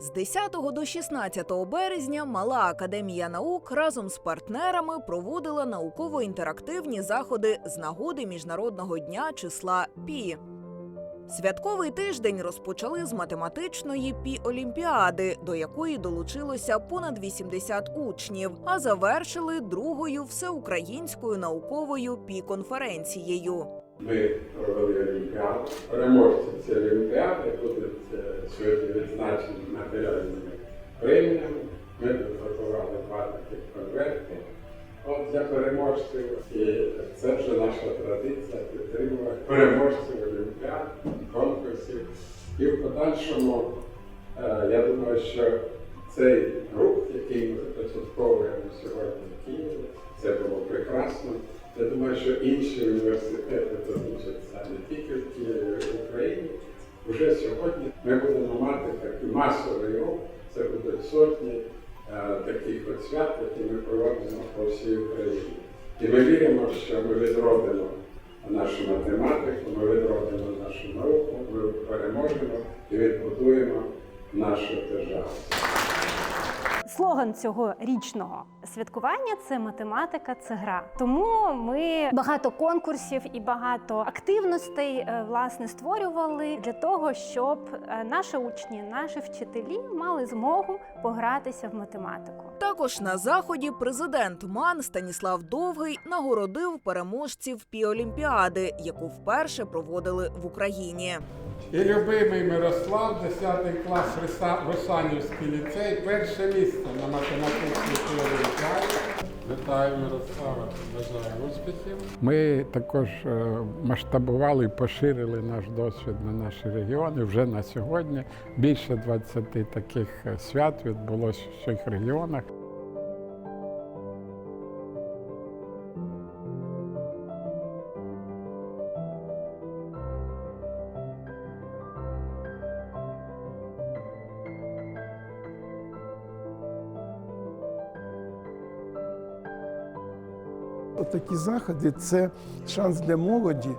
З 10 до 16 березня Мала академія наук разом з партнерами проводила науково-інтерактивні заходи з нагоди Міжнародного дня числа Пі. Святковий тиждень розпочали з математичної пі-олімпіади, до якої долучилося понад 80 учнів, а завершили другою всеукраїнською науковою пі-конференцією. Ми провели олімпіаду. Переможці цієї олімпіади будуть сьогодні відзначені матеріальними преміями. Ми підготували два таких конверти. От для переможців, і це вже наша традиція підтримувати переможців олімпіад, конкурсів. І в подальшому, е, я думаю, що цей рух, який ми започатковуємо сьогодні в Києві, це було прекрасно. Я думаю, що інші університети долучаться не тільки в Києві, в Україні. Уже сьогодні ми будемо мати такий масовий рух. Це будуть сотні е, таких от свят, які ми проводимо по всій Україні. І ми віримо, що ми відродимо нашу математику, ми відродимо нашу науку, ми переможемо і відбудуємо нашу державу. Слоган цього річного святкування це математика, це гра. Тому ми багато конкурсів і багато активностей е, власне створювали для того, щоб е, наші учні, наші вчителі мали змогу погратися в математику. Також на заході президент МАН Станіслав Довгий нагородив переможців піолімпіади, яку вперше проводили в Україні. І любимий Мирослав, 10 клас Русанівський ліцей, перше місце на математичній олімпіаді. Вітаю Мирослава, бажаю успіхів. Ми також е, масштабували і поширили наш досвід на наші регіони. Вже на сьогодні більше 20 таких е, свят відбулося в цих регіонах. Такі заходи це шанс для молоді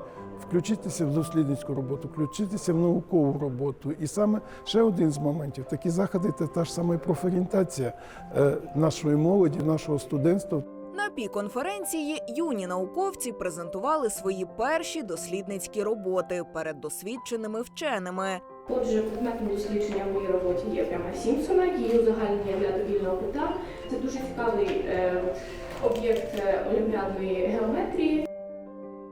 включитися в дослідницьку роботу, включитися в наукову роботу. І саме ще один з моментів такі заходи це та ж сама профорієнтація е, нашої молоді, нашого студентства. На пі-конференції юні науковці презентували свої перші дослідницькі роботи перед досвідченими вченими. Отже, предметом дослідження в моїй роботі є пряма Сімпсона, її узагальнення для довільного. Це дуже цікавий е, об'єкт е, олімпіадної геометрії.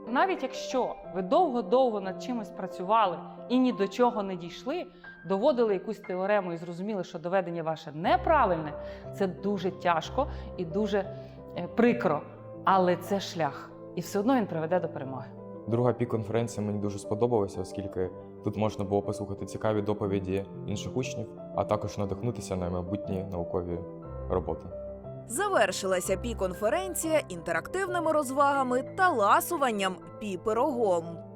Навіть якщо ви довго-довго над чимось працювали і ні до чого не дійшли, доводили якусь теорему і зрозуміли, що доведення ваше неправильне, це дуже тяжко і дуже е, прикро. Але це шлях, і все одно він приведе до перемоги. Друга пік-конференція мені дуже сподобалася, оскільки тут можна було послухати цікаві доповіді інших учнів, а також надихнутися на майбутні наукові роботи. Завершилася пі-конференція інтерактивними розвагами та ласуванням пі-пирогом.